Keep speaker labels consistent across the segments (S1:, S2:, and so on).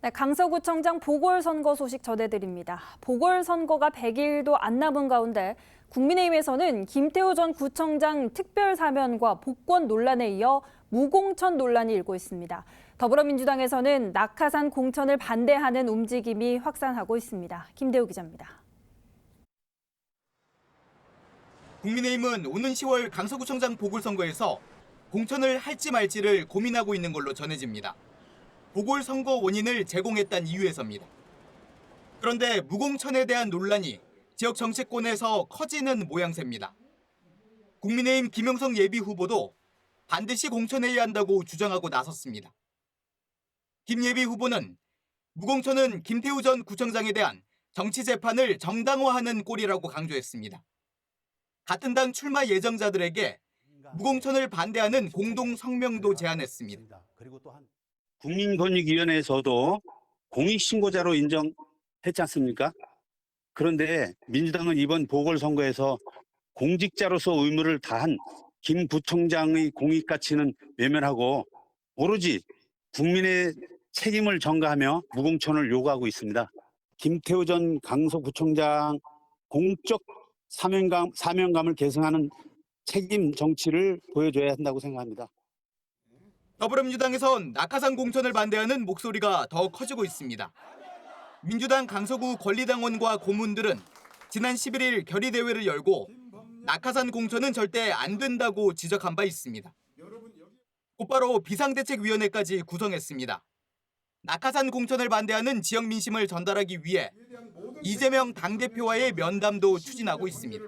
S1: 네, 강서구청장 보궐선거 소식 전해드립니다. 보궐선거가 100일도 안 남은 가운데 국민의힘에서는 김태호 전 구청장 특별사면과 복권 논란에 이어 무공천 논란이 일고 있습니다. 더불어민주당에서는 낙하산 공천을 반대하는 움직임이 확산하고 있습니다. 김대우 기자입니다.
S2: 국민의힘은 오는 10월 강서구청장 보궐선거에서 공천을 할지 말지를 고민하고 있는 걸로 전해집니다. 보궐선거 원인을 제공했다는 이유에서입니다. 그런데 무공천에 대한 논란이 지역 정치권에서 커지는 모양새입니다. 국민의힘 김영성 예비 후보도 반드시 공천해야 한다고 주장하고 나섰습니다. 김 예비 후보는 무공천은 김태우 전 구청장에 대한 정치 재판을 정당화하는 꼴이라고 강조했습니다. 같은 당 출마 예정자들에게 무공천을 반대하는 공동 성명도 제안했습니다.
S3: 국민권익위원회에서도 공익신고자로 인정했지 않습니까? 그런데 민주당은 이번 보궐선거에서 공직자로서 의무를 다한 김 부총장의 공익 가치는 외면하고 오로지 국민의 책임을 전가하며 무공천을 요구하고 있습니다. 김태우 전 강서구청장 공적 사명감, 사명감을 계승하는 책임 정치를 보여줘야 한다고 생각합니다.
S2: 더불어민주당에선 낙하산 공천을 반대하는 목소리가 더 커지고 있습니다. 민주당 강서구 권리당원과 고문들은 지난 11일 결의대회를 열고 낙하산 공천은 절대 안 된다고 지적한 바 있습니다. 곧바로 비상대책위원회까지 구성했습니다. 낙하산 공천을 반대하는 지역 민심을 전달하기 위해 이재명 당대표와의 면담도 추진하고 있습니다.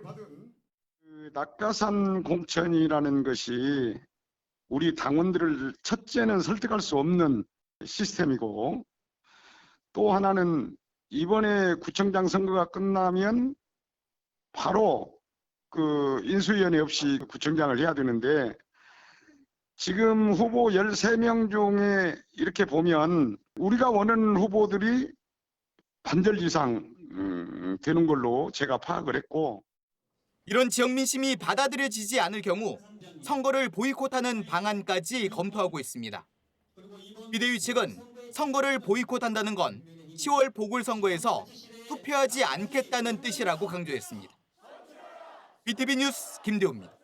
S4: 그 낙하산 공천이라는 것이 우리 당원들을 첫째는 설득할 수 없는 시스템이고 또 하나는 이번에 구청장 선거가 끝나면 바로 그 인수위원회 없이 구청장을 해야 되는데 지금 후보 13명 중에 이렇게 보면 우리가 원하는 후보들이 반절 이상 음, 되는 걸로 제가 파악을 했고
S2: 이런 지역 민심이 받아들여지지 않을 경우 선거를 보이콧하는 방안까지 검토하고 있습니다. 비대위 측은 선거를 보이콧한다는 건 10월 보궐선거에서 투표하지 않겠다는 뜻이라고 강조했습니다. BTV 뉴스 김대호입니다.